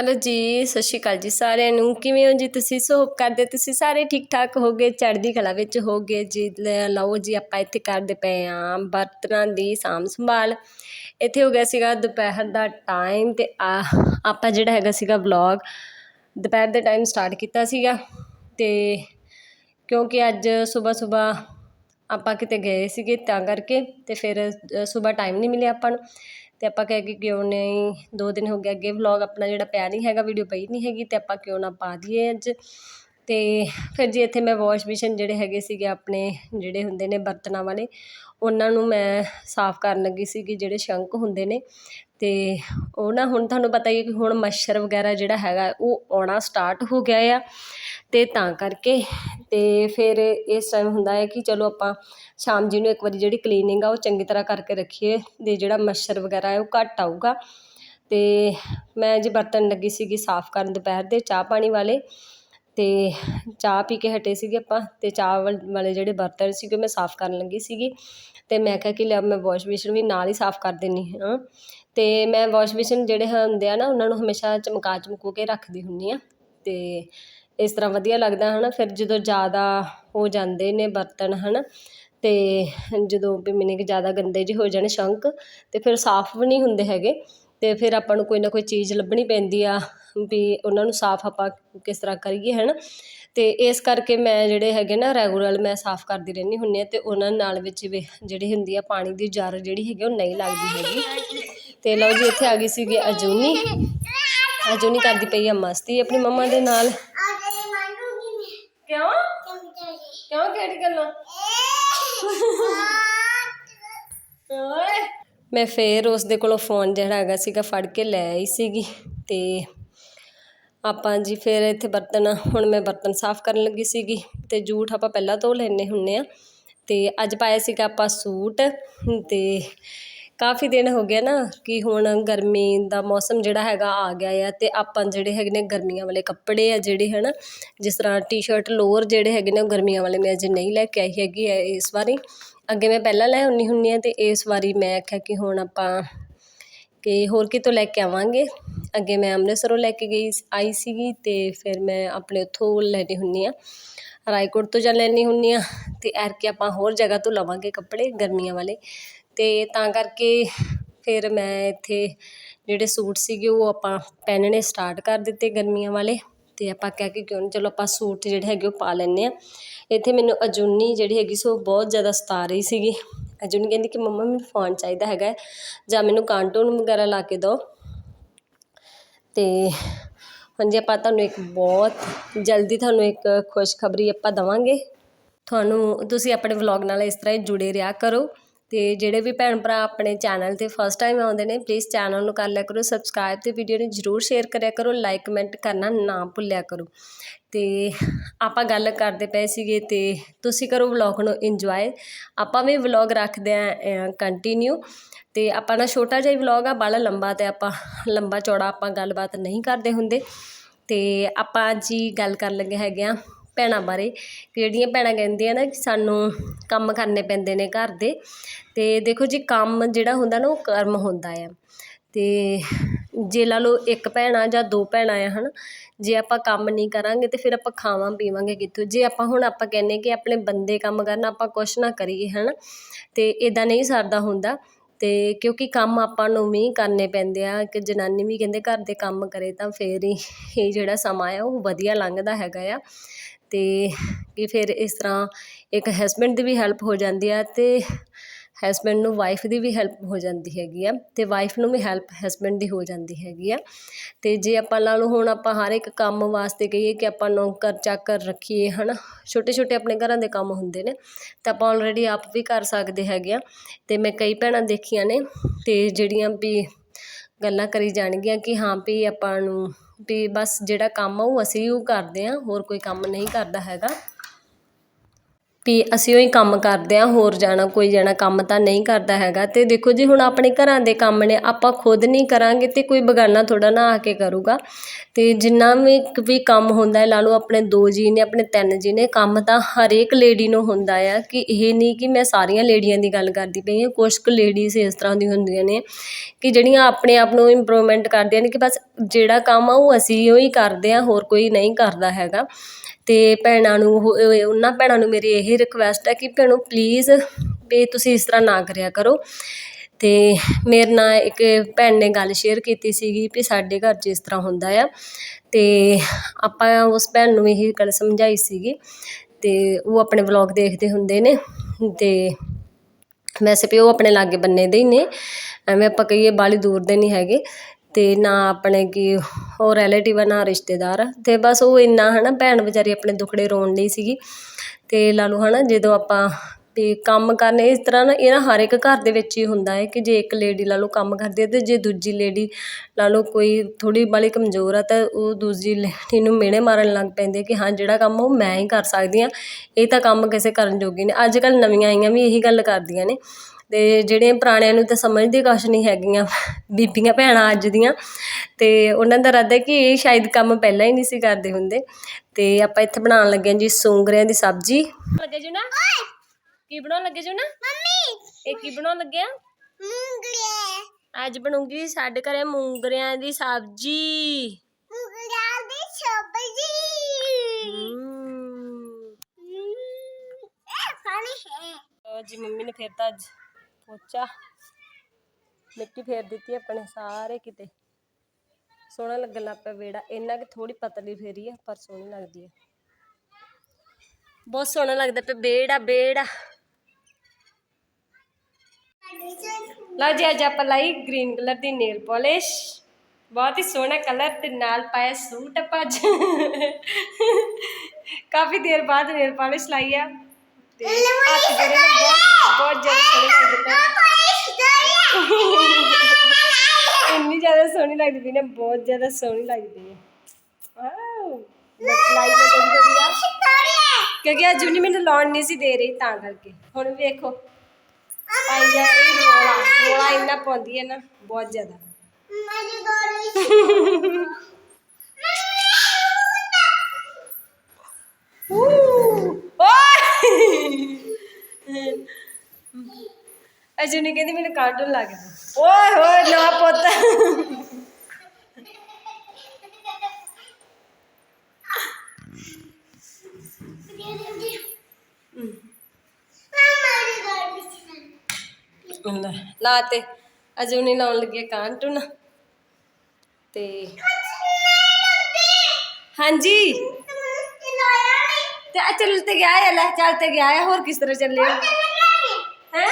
Hello ਜੀ, ਸਤਿ ਸ਼੍ਰੀ ਅਕਾਲ ਜੀ ਸਾਰਿਆਂ ਨੂੰ। ਕਿਵੇਂ ਹੋ ਜੀ ਤੁਸੀਂ? ਸੋ ਹੋਪ ਕਰਦੇ ਤੁਸੀਂ ਸਾਰੇ ਠੀਕ ਠਾਕ ਹੋਗੇ, ਚੜ੍ਹਦੀ ਕਲਾ ਵਿੱਚ ਹੋਗੇ ਜੀ। ਲਓ ਜੀ, ਆਪਾਂ ਇੱਥੇ ਕਰਦੇ ਪਏ ਆਂ ਬਰਤਨਾਂ ਦੀ ਸਾਂਭ ਸੰਭਾਲ। ਇੱਥੇ ਹੋ ਗਿਆ ਸੀਗਾ ਦੁਪਹਿਰ ਦਾ ਟਾਈਮ ਤੇ ਆ, ਆਪਾਂ ਜਿਹੜਾ ਹੈਗਾ ਸੀਗਾ ਵਲੌਗ ਦੁਪਹਿਰ ਦੇ ਟਾਈਮ ਸਟਾਰਟ ਕੀਤਾ ਸੀਗਾ। ਤੇ ਕਿਉਂਕਿ ਅੱਜ ਸਵੇਰ ਸਵੇਰ ਆਪਾਂ ਕਿਤੇ ਗਏ ਸੀਗੇ ਤਾਂ ਕਰਕੇ ਤੇ ਫਿਰ ਸਵੇਰ ਟਾਈਮ ਨਹੀਂ ਮਿਲਿਆ ਆਪਾਂ ਨੂੰ। ਅਤੇ ਆਪਾਂ ਕਹਿ ਕਿ ਕਿਉਂ ਨਹੀਂ, ਦੋ ਦਿਨ ਹੋ ਗਏ ਅੱਗੇ ਵਲੋਗ ਆਪਣਾ ਜਿਹੜਾ ਪਿਆ ਨਹੀਂ ਹੈਗਾ ਵੀਡੀਓ ਪਈ ਨਹੀਂ ਹੈਗੀ ਅਤੇ ਆਪਾਂ ਕਿਉਂ ਨਾ ਪਾ ਦਈਏ ਅੱਜ। ਅਤੇ ਫਿਰ ਜੀ ਇੱਥੇ ਮੈਂ ਵਾਸ਼ ਬੇਸ਼ਨ ਜਿਹੜੇ ਹੈਗੇ ਸੀਗੇ ਆਪਣੇ ਜਿਹੜੇ ਹੁੰਦੇ ਨੇ ਬਰਤਨਾਂ ਵਾਲੇ, ਉਹਨਾਂ ਨੂੰ ਮੈਂ ਸਾਫ਼ ਕਰਨ ਲੱਗੀ ਸੀਗੀ ਜਿਹੜੇ ਸ਼ੰਕ ਹੁੰਦੇ ਨੇ। ਅਤੇ ਉਹ ਨਾ ਹੁਣ ਤੁਹਾਨੂੰ ਪਤਾ ਹੀ ਹੈ ਕਿ ਹੁਣ ਮੱਛਰ ਵਗੈਰਾ ਜਿਹੜਾ ਹੈਗਾ ਉਹ ਆਉਣਾ ਸਟਾਰਟ ਹੋ ਗਿਆ ਆ ਅਤੇ ਤਾਂ ਕਰਕੇ ਅਤੇ ਫਿਰ ਇਸ ਟਾਈਮ ਹੁੰਦਾ ਹੈ ਕਿ ਚਲੋ ਆਪਾਂ ਸ਼ਾਮ ਜੀ ਨੂੰ ਇੱਕ ਵਾਰੀ ਜਿਹੜੀ ਕਲੀਨਿੰਗ ਆ ਉਹ ਚੰਗੀ ਤਰ੍ਹਾਂ ਕਰਕੇ ਰੱਖੀਏ ਅਤੇ ਜਿਹੜਾ ਮੱਛਰ ਵਗੈਰਾ ਹੈ ਉਹ ਘੱਟ ਆਊਗਾ। ਅਤੇ ਮੈਂ ਜੀ ਬਰਤਨ ਲੱਗੀ ਸੀਗੀ ਸਾਫ਼ ਕਰਨ ਦੁਪਹਿਰ ਦੇ ਚਾਹ ਪਾਣੀ ਵਾਲੇ ਅਤੇ ਚਾਹ ਪੀ ਕੇ ਹਟੇ ਸੀਗੇ ਆਪਾਂ ਅਤੇ ਚਾਹ ਵ ਵਾਲੇ ਜਿਹੜੇ ਬਰਤਨ ਸੀਗੇ ਮੈਂ ਸਾਫ਼ ਕਰਨ ਲੱਗੀ ਸੀਗੀ ਅਤੇ ਮੈਂ ਕਿਹਾ ਕਿ ਲੈ ਮੈਂ ਵੋਸ਼ ਬੇਸਿਨ ਵੀ ਨਾਲ ਹੀ ਸਾਫ਼ ਕਰ ਦਿੰਦੀ ਹਾਂ ਅਤੇ ਮੈਂ ਵੋਸ਼ ਬੇਸਿਨ ਜਿਹੜੇ ਹੁੰਦੇ ਆ ਨਾ ਉਹਨਾਂ ਨੂੰ ਹਮੇਸ਼ਾ ਚਮਕਾ ਚਮਕੂ ਕੇ ਰੱਖਦੀ ਹੁੰਦੀ ਹਾਂ ਅਤੇ ਇਸ ਤਰ੍ਹਾਂ ਵਧੀਆ ਲੱਗਦਾ ਹੈ ਨਾ ਫਿਰ ਜਦੋਂ ਜ਼ਿਆਦਾ ਹੋ ਜਾਂਦੇ ਨੇ ਬਰਤਨ ਹੈ ਨਾ ਅਤੇ ਜਦੋਂ ਵੀ ਮਿਨੇ ਕਿ ਜ਼ਿਆਦਾ ਗੰਦੇ ਜਿਹੇ ਹੋ ਜਾਣ ਸ਼ੰਕ ਅਤੇ ਫਿਰ ਸਾਫ਼ ਵੀ ਨਹੀਂ ਹੁੰਦੇ ਹੈਗੇ ਤੇ ਫਿਰ ਆਪਾਂ ਨੂੰ ਕੋਈ ਨਾ ਕੋਈ ਚੀਜ਼ ਲੱਭਣੀ ਪੈਂਦੀ ਆ ਵੀ ਉਹਨਾਂ ਨੂੰ ਸਾਫ਼ ਆਪਾਂ ਕਿਸ ਤਰ੍ਹਾਂ ਕਰੀਏ ਹਨਾ? ਤੇ ਇਸ ਕਰਕੇ ਮੈਂ ਜਿਹੜੇ ਹੈਗੇ ਨਾ ਰੈਗੂਲਰ ਮੈਂ ਸਾਫ਼ ਕਰਦੀ ਰਹਿੰਦੀ ਹੁੰਨੀ ਆ ਤੇ ਉਹਨਾਂ ਨਾਲ ਵਿੱਚ ਜਿਹੜੀ ਹੁੰਦੀ ਆ ਪਾਣੀ ਦੀ ਜਰ ਜਿਹੜੀ ਹੈਗੀ ਉਹ ਨਹੀਂ ਲੱਗਦੀ ਹੈਗੀ। ਤੇ ਲਓ ਜੀ ਇੱਥੇ ਆ ਗਈ ਸੀਗੀ ਅਜੂਨੀ। ਅਜੂਨੀ ਕਰਦੀ ਪਈ ਆ ਮਸਤੀ ਆਪਣੀ ਮੰਮਾ ਦੇ ਨਾਲ। ਕਿਉਂ? ਕਿਉਂ ਕਿਹੜੀ ਗੱਲੋਂ? ਓਏ। ਮੈਂ ਫਿਰ ਉਸਦੇ ਕੋਲੋਂ ਫੋਨ ਜਿਹੜਾ ਹੈਗਾ ਸੀਗਾ ਫੜ ਕੇ ਲੈ ਆਈ ਸੀਗੀ ਅਤੇ ਆਪਾਂ ਜੀ ਫਿਰ ਇੱਥੇ ਬਰਤਨ, ਹੁਣ ਮੈਂ ਬਰਤਨ ਸਾਫ਼ ਕਰਨ ਲੱਗੀ ਸੀਗੀ ਅਤੇ ਜੂਠ ਆਪਾਂ ਪਹਿਲਾਂ ਧੋ ਲੈਂਦੇ ਹੁੰਦੇ ਹਾਂ ਅਤੇ ਅੱਜ ਪਾਇਆ ਸੀਗਾ ਆਪਾਂ ਸੂਟ ਅਤੇ ਕਾਫੀ ਦਿਨ ਹੋ ਗਿਆ ਨਾ ਕਿ ਹੁਣ ਗਰਮੀ ਦਾ ਮੌਸਮ ਜਿਹੜਾ ਹੈਗਾ ਆ ਗਿਆ ਆ ਅਤੇ ਆਪਾਂ ਜਿਹੜੇ ਹੈਗੇ ਨੇ ਗਰਮੀਆਂ ਵਾਲੇ ਕੱਪੜੇ ਆ ਜਿਹੜੇ ਹੈ ਨਾ ਜਿਸ ਤਰ੍ਹਾਂ ਟੀ-ਸ਼ਰਟ ਲੋਅਰ ਜਿਹੜੇ ਹੈਗੇ ਨੇ ਉਹ ਗਰਮੀਆਂ ਵਾਲੇ ਮੈਂ ਅਜੇ ਨਹੀਂ ਲੈ ਕੇ ਆਈ ਹੈਗੀ ਹੈ ਇਸ ਵਾਰੀ ਅੱਗੇ ਮੈਂ ਪਹਿਲਾਂ ਲੈ ਆਉਂਦੀ ਹੁੰਦੀ ਹਾਂ ਅਤੇ ਇਸ ਵਾਰੀ ਮੈਂ ਆਖਿਆ ਕਿ ਹੁਣ ਆਪਾਂ ਕਿ ਹੋਰ ਕਿਤੋਂ ਲੈ ਕੇ ਆਵਾਂਗੇ। ਅੱਗੇ ਮੈਂ ਅੰਮ੍ਰਿਤਸਰੋਂ ਲੈ ਕੇ ਗਈ ਆਈ ਸੀਗੀ ਅਤੇ ਫਿਰ ਮੈਂ ਆਪਣੇ ਉੱਥੋਂ ਲੈਣੀ ਹੁੰਦੀ ਹਾਂ। ਰਾਏਕੋਟ ਤੋਂ ਜਾਂ ਲੈਂਦੀ ਹੁੰਦੀ ਹਾਂ ਅਤੇ ਐਰ ਕੇ ਆਪਾਂ ਹੋਰ ਜਗ੍ਹਾ ਤੋਂ ਲਵਾਂਗੇ ਕੱਪੜੇ ਗਰਮੀਆਂ ਵਾਲੇ। ਅਤੇ ਤਾਂ ਕਰਕੇ ਫਿਰ ਮੈਂ ਇੱਥੇ ਜਿਹੜੇ ਸੂਟ ਸੀਗੇ ਉਹ ਆਪਾਂ ਪਹਿਨਣੇ ਸਟਾਰਟ ਕਰ ਦਿੱਤੇ ਗਰਮੀਆਂ ਵਾਲੇ। ਅਤੇ ਆਪਾਂ ਕਹਿ ਕੇ ਕਿਉਂ ਨਹੀਂ ਚਲੋ ਆਪਾਂ ਸੂਟ ਜਿਹੜੇ ਹੈਗੇ ਉਹ ਪਾ ਲੈਂਦੇ ਹਾਂ। ਇੱਥੇ ਮੈਨੂੰ ਅਜੂਨੀ ਜਿਹੜੀ ਹੈਗੀ ਸੋ ਬਹੁਤ ਜ਼ਿਆਦਾ ਸਤਾ ਰਹੀ ਸੀਗੀ। ਅਜੂਨੀ ਕਹਿੰਦੀ ਕਿ ਮੰਮਾ ਮੈਨੂੰ ਫੋਨ ਚਾਹੀਦਾ ਹੈਗਾ ਜਾਂ ਮੈਨੂੰ ਕਾਰਟੂਨ ਵਗੈਰਾ ਲਾ ਕੇ ਦਿਓ। ਅਤੇ ਹੁਣ ਹਾਂਜੀ, ਆਪਾਂ ਤੁਹਾਨੂੰ ਇੱਕ ਬਹੁਤ ਜਲਦੀ ਤੁਹਾਨੂੰ ਇੱਕ ਖੁਸ਼ਖਬਰੀ ਆਪਾਂ ਦੇਵਾਂਗੇ। ਤੁਹਾਨੂੰ, ਤੁਸੀਂ ਆਪਣੇ ਵਲੌਗ ਨਾਲ ਇਸ ਤਰ੍ਹਾਂ ਹੀ ਜੁੜੇ ਰਿਹਾ ਕਰੋ। ਅਤੇ ਜਿਹੜੇ ਵੀ ਭੈਣ ਭਰਾ ਆਪਣੇ ਚੈਨਲ ਤੇ ਫਸਟ ਟਾਈਮ ਆਉਂਦੇ ਨੇ ਪਲੀਜ਼ ਚੈਨਲ ਨੂੰ ਕਰ ਲਿਆ ਕਰੋ ਸਬਸਕ੍ਰਾਈਬ ਅਤੇ ਵੀਡੀਓ ਨੂੰ ਜਰੂਰ ਸ਼ੇਅਰ ਕਰਿਆ ਕਰੋ ਲਾਈਕ ਕਮੈਂਟ ਕਰਨਾ ਨਾ ਭੁੱਲਿਆ ਕਰੋ। ਅਤੇ ਆਪਾਂ ਗੱਲ ਕਰਦੇ ਪਏ ਸੀਗੇ ਅਤੇ ਤੁਸੀਂ ਕਰੋ ਵਲੌਗ ਨੂੰ ਇੰਜੋਏ ਆਪਾਂ ਵੀ ਵਲੌਗ ਰੱਖਦੇ ਹਾਂ ਕੰਟੀਨਿਊ ਅਤੇ ਆਪਾਂ ਨਾ ਛੋਟਾ ਜਿਹਾ ਵਲੌਗ ਆ ਬਾਲਾ ਲੰਬਾ ਅਤੇ ਆਪਾਂ, ਲੰਬਾ ਚੌੜਾ ਆਪਾਂ ਗੱਲਬਾਤ ਨਹੀਂ ਕਰਦੇ ਹੁੰਦੇ। ਅਤੇ ਆਪਾਂ ਜੀ ਗੱਲ ਕਰਨ ਲੱਗੇ ਹੈਗੇ ਆ। ਭੈਣਾਂ ਬਾਰੇ ਜਿਹੜੀਆਂ ਭੈਣਾਂ ਕਹਿੰਦੀਆਂ ਨਾ ਕਿ ਸਾਨੂੰ ਕੰਮ ਕਰਨੇ ਪੈਂਦੇ ਨੇ ਘਰ ਦੇ ਅਤੇ ਦੇਖੋ ਜੀ ਕੰਮ ਜਿਹੜਾ ਹੁੰਦਾ ਨਾ ਉਹ ਕਰਮ ਹੁੰਦਾ ਆ। ਅਤੇ ਜੇ ਲਾ ਲਓ ਇੱਕ ਭੈਣ ਆ ਜਾਂ ਦੋ ਭੈਣਾਂ ਆ ਹੈ ਨਾ ਜੇ ਆਪਾਂ ਕੰਮ ਨਹੀਂ ਕਰਾਂਗੇ ਤਾਂ ਫਿਰ ਆਪਾਂ ਖਾਵਾਂ ਪੀਵਾਂਗੇ ਕਿੱਥੋਂ? ਜੇ ਆਪਾਂ ਹੁਣ ਆਪਾਂ ਕਹਿੰਦੇ ਕਿ ਆਪਣੇ ਬੰਦੇ ਕੰਮ ਕਰਨ ਆਪਾਂ ਕੁਛ ਨਾ ਕਰੀਏ ਹੈ ਨਾ ਤੇ ਇੱਦਾਂ ਨਹੀਂ ਸਰਦਾ ਹੁੰਦਾ। ਅਤੇ ਕਿਉਂਕਿ ਕੰਮ ਆਪਾਂ ਨੂੰ ਵੀ ਕਰਨੇ ਪੈਂਦੇ ਆ, ਕਿ ਜਨਾਨੀ ਵੀ ਕਹਿੰਦੇ ਘਰ ਦੇ ਕੰਮ ਕਰੇ ਤਾਂ ਫਿਰ ਹੀ, ਇਹ ਜਿਹੜਾ ਸਮਾਂ ਆ ਉਹ ਵਧੀਆ ਲੰਘਦਾ ਹੈਗਾ ਆ। ਅਤੇ ਕਿ ਫਿਰ ਇਸ ਤਰ੍ਹਾਂ ਇੱਕ ਹਸਬੈਂਡ ਦੀ ਵੀ ਹੈਲਪ ਹੋ ਜਾਂਦੀ ਆ ਅਤੇ ਹਸਬੈਂਡ ਨੂੰ ਵਾਈਫ ਦੀ ਵੀ ਹੈਲਪ ਹੋ ਜਾਂਦੀ ਹੈਗੀ ਆ ਅਤੇ ਵਾਈਫ ਨੂੰ ਵੀ ਹੈਲਪ ਹਸਬੈਂਡ ਦੀ ਹੋ ਜਾਂਦੀ ਹੈਗੀ ਆ। ਅਤੇ ਜੇ ਆਪਾਂ ਲਾ ਲਓ ਹੁਣ ਆਪਾਂ ਹਰ ਇੱਕ ਕੰਮ ਵਾਸਤੇ ਕਹੀਏ ਕਿ ਆਪਾਂ ਨੌਕਰ ਚਾਕਰ ਰੱਖੀਏ ਹੈ ਨਾ ਛੋਟੇ ਛੋਟੇ ਆਪਣੇ ਘਰਾਂ ਦੇ ਕੰਮ ਹੁੰਦੇ ਨੇ, ਤਾਂ ਆਪਾਂ ਆਲਰੇਡੀ ਆਪ ਵੀ ਕਰ ਸਕਦੇ ਹੈਗੇ ਆ। ਅਤੇ ਮੈਂ ਕਈ ਭੈਣਾਂ ਦੇਖੀਆਂ ਨੇ ਅਤੇ ਜਿਹੜੀਆਂ ਵੀ ਗੱਲਾਂ ਕਰੀ ਜਾਣਗੀਆਂ ਕਿ ਹਾਂ ਵੀ ਆਪਾਂ ਨੂੰ ਵੀ ਬਸ ਜਿਹੜਾ ਕੰਮ ਆ ਉਹ ਅਸੀਂ ਉਹ ਕਰਦੇ ਹਾਂ, ਹੋਰ ਕੋਈ ਕੰਮ ਨਹੀਂ ਕਰਦਾ ਹੈਗਾ। ਕਿ ਅਸੀਂ ਉਹੀ ਕੰਮ ਕਰਦੇ ਹਾਂ, ਹੋਰ ਜਾਣਾ, ਕੋਈ ਜਾਣਾ, ਕੰਮ ਤਾਂ ਨਹੀਂ ਕਰਦਾ ਹੈਗਾ। ਅਤੇ ਦੇਖੋ ਜੀ, ਹੁਣ ਆਪਣੇ ਘਰਾਂ ਦੇ ਕੰਮ ਨੇ, ਆਪਾਂ ਖੁਦ ਨਹੀਂ ਕਰਾਂਗੇ ਤੇ ਕੋਈ ਬਗਾਨਾ ਥੋੜ੍ਹਾ ਨਾ ਆ ਕੇ ਕਰੂਗਾ। ਅਤੇ ਜਿੰਨਾ ਵੀ ਵੀ ਕੰਮ ਹੁੰਦਾ, ਲਾ ਲਓ ਆਪਣੇ ਦੋ ਜੀ ਨੇ, ਆਪਣੇ ਤਿੰਨ ਜੀ ਨੇ, ਕੰਮ ਤਾਂ ਹਰੇਕ ਲੇਡੀ ਨੂੰ ਹੁੰਦਾ ਆ ਕਿ ਇਹ ਨਹੀਂ ਕਿ ਮੈਂ ਸਾਰੀਆਂ ਲੇਡੀਆਂ ਦੀ ਗੱਲ ਕਰਦੀ ਪਈ ਹਾਂ। ਕੁਛ ਕੁ ਲੇਡੀਜ਼ ਇਸ ਤਰ੍ਹਾਂ ਦੀ ਹੁੰਦੀਆਂ ਨੇ ਕਿ ਜਿਹੜੀਆਂ ਆਪਣੇ ਆਪ ਨੂੰ ਇੰਪਰੂਵਮੈਂਟ ਕਰਦੀਆਂ ਨੇ ਕਿ ਬਸ ਜਿਹੜਾ ਕੰਮ ਆ, ਉਹ ਅਸੀਂ ਉਹੀ ਕਰਦੇ ਹਾਂ, ਹੋਰ ਕੋਈ ਨਹੀਂ ਕਰਦਾ ਹੈਗਾ। ਅਤੇ ਭੈਣਾਂ ਨੂੰ ਉਹ- ਉਹ- ਉਹਨਾਂ ਭੈਣਾਂ ਨੂੰ ਮੇਰੀ ਇਹ ਰਿਕੁਐਸਟ ਹੈ ਕਿ ਭੈਣੋ ਪਲੀਜ਼ ਵੀ ਤੁਸੀਂ ਇਸ ਤਰ੍ਹਾਂ ਨਾ ਕਰਿਆ ਕਰੋ। ਅਤੇ ਮੇਰੇ ਨਾਲ ਇੱਕ ਭੈਣ ਨੇ ਗੱਲ ਸ਼ੇਅਰ ਕੀਤੀ ਸੀਗੀ ਵੀ ਸਾਡੇ ਘਰ 'ਚ ਇਸ ਤਰ੍ਹਾਂ ਹੁੰਦਾ ਆ। ਅਤੇ ਆਪਾਂ ਉਸ ਭੈਣ ਨੂੰ ਇਹ ਗੱਲ ਸਮਝਾਈ ਸੀਗੀ ਅਤੇ ਉਹ ਆਪਣੇ ਵਲੋਗ ਦੇਖਦੇ ਹੁੰਦੇ ਨੇ। ਅਤੇ ਵੈਸੇ ਵੀ ਉਹ ਆਪਣੇ ਲਾਗੇ ਬੰਨੇ ਦੇ ਹੀ ਨੇ। ਐਵੇਂ ਆਪਾਂ ਕਹੀਏ ਬਾਹਲੀ ਦੂਰ ਦੇ ਨਹੀਂ ਹੈਗੇ। ਅਤੇ ਨਾ ਆਪਣੇ ਕਿ ਉਹ ਰੈਲੇਟਿਵ ਆ, ਨਾ ਰਿਸ਼ਤੇਦਾਰ ਆ। ਅਤੇ ਬਸ ਉਹ ਇੰਨਾ ਹੈ ਨਾ ਭੈਣ ਵਿਚਾਰੀ ਆਪਣੇ ਦੁੱਖੜੇ ਰੋਣ ਲਈ ਸੀਗੀ। ਅਤੇ ਲਾ ਲਓ ਹੈ ਨਾ ਜਦੋਂ ਆਪਾਂ ਵੀ ਕੰਮ ਕਰਨੇ ਇਸ ਤਰ੍ਹਾਂ ਨਾ ਇਹ ਨਾ ਹਰ ਇੱਕ ਘਰ ਦੇ ਵਿੱਚ ਹੀ ਹੁੰਦਾ ਹੈ ਕਿ ਜੇ ਇੱਕ ਲੇਡੀ ਲਾ ਲਓ ਕੰਮ ਕਰਦੀ ਹੈ ਤੇ ਜੇ ਦੂਜੀ ਲੇਡੀ ਲਾ ਲਓ ਕੋਈ ਥੋੜੀ ਬਾਲੀ ਕਮਜ਼ੋਰ ਆ ਤਾਂ ਉਹ ਦੂਜੀ ਲੇਡੀ ਨੂੰ ਮਿਹਣੇ ਮਾਰਨ ਲੱਗ ਪੈਂਦੇ ਕਿ ਹਾਂ ਜਿਹੜਾ ਕੰਮ ਉਹ ਮੈਂ ਹੀ ਕਰ ਸਕਦੀ ਹਾਂ ਇਹ ਤਾਂ ਕੰਮ ਕਿਸੇ ਕਰਨ ਜੋਗੀ ਨੇ। ਅੱਜ ਕੱਲ੍ਹ ਨਵੀਆਂ ਆਈਆਂ ਵੀ ਇਹੀ ਗੱਲ ਕਰਦੀਆਂ ਨੇ ਤੇ ਜਿਹੜੀਆਂ ਪੁਰਾਣਿਆਂ ਨੂੰ ਤਾਂ ਸਮਝਦੇ ਕੁਛ ਨਹੀਂ ਹੈਗੀਆਂ ਬੀਬੀਆਂ ਭੈਣਾਂ ਅੱਜ ਦੀਆਂ ਤੇ ਉਹਨਾਂ ਦਾ ਇਰਾਦਾ ਕਿ ਇਹ ਸ਼ਾਇਦ ਕੰਮ ਪਹਿਲਾਂ ਹੀ ਨਹੀਂ ਸੀ ਕਰਦੇ ਹੁੰਦੇ ਤੇ ਆਪਾਂ ਇੱਥੇ ਬਣਾਉਣ ਲੱਗੇ ਹਾਂ ਜੀ ਸੂੰਗਰਿਆਂ ਦੀ ਸਬਜ਼ੀ। ਲੱਗੇ ਜੀ ਨਾ ਕੀ ਬਣਾਉਣ ਲੱਗੇ ਜੀ ਨਾ ਮੰਮੀ। ਇਹ ਕੀ ਬਣਾਉਣ ਲੱਗਿਆ? ਮੁੰਗਲੇ ਅੱਜ ਬਣੂਗੀ ਸਾਡੇ ਘਰੇ ਮੂੰਗਰਿਆਂ ਦੀ ਸਬਜ਼ੀ। ਮੁੰਗਲਿਆਂ ਦੀ ਸਬਜ਼ੀ। ਜੀ ਮੰਮੀ ਨੇ ਫੇਰਤਾ ਅੱਜ ਪੋਚਾ। ਮਿੱਟੀ ਫੇਰ ਦਿੱਤੀ ਆਪਣੇ ਸਾਰੇ ਕਿਤੇ। ਸੋਹਣਾ ਲੱਗਣ ਲੱਗ ਪਿਆ ਵਿਹੜਾ। ਇੰਨਾ ਕਿ ਥੋੜੀ ਪਤਲੀ ਫੇਰੀ ਆ ਪਰ ਸੋਹਣੀ ਲੱਗਦੀ ਹੈ ਬਹੁਤ ਸੋਹਣਾ ਲੱਗਦਾ ਪਿਆ ਵਿਹੜਾ ਵਿਹੜਾ। ਲਓ ਜੀ ਅੱਜ ਆਪਾਂ ਲਾਈ ਗ੍ਰੀਨ ਕਲਰ ਦੀ ਨੇਲ ਪਾਲਿਸ਼। ਬਹੁਤ ਹੀ ਸੋਹਣਾ ਕਲਰ ਤੇ ਨਾਲ ਪਾਇਆ ਸੂਟ ਆਪਾਂ ਅੱਜ। ਕਾਫੀ ਦੇਰ ਬਾਅਦ ਨੇਲ ਪਾਲਿਸ਼ ਲਾਈ ਆ। ਤੇ ਹੱਥ ਜਿਹੜੇ ਨੇ ਬਹੁਤ ਬਹੁਤ ਜ਼ਿਆਦਾ ਸੋਹਣੇ ਲੱਗਦੇ ਇੰਨੀ ਜ਼ਿਆਦਾ ਸੋਹਣੀ ਲੱਗਦੀ ਪਈ ਨਾ ਬਹੁਤ ਜ਼ਿਆਦਾ ਸੋਹਣੀ ਲੱਗਦੀ ਹੈ ਵਾਓ! ਆ। ਕਿਉਂਕਿ ਅੱਜ ਜੁਨੀ ਮੈਨੂੰ ਲਾਉਣ ਨਹੀਂ ਸੀ ਦੇ ਰਹੀ ਤਾਂ ਕਰਕੇ। ਹੁਣ ਵੇਖੋ। ਪਾਈ ਜਾ ਰਹੀ ਰੋਲਾ ਰੋਲਾ ਇੰਨਾ ਪਾਉਂਦੀ ਹੈ ਨਾ ਬਹੁਤ ਜ਼ਿਆਦਾ ਅਜੂ ਨੇ ਕਹਿੰਦੀ ਮੈਨੂੰ ਕਾਰਟੂਨ ਲੱਗਦਾ ਓਏ ਹੋਏ ਨਾ ਪੁੱਤ ਲੈ, ਲਾ ਤੇ। ਅਜੂ ਨੇ ਲਾਉਣ ਲੱਗੀ ਕਾਰਟੂਨ ਤੇ ਹਾਂਜੀ। ਤੇ ਆ ਚੱਲ ਤੇ ਗਿਆ ਹੈ ਲੈ ਚੱਲ ਤੇ ਗਿਆ ਹੈ ਹੋਰ ਕਿਸ ਤਰ੍ਹਾਂ ਚੱਲੇ ਹੈ?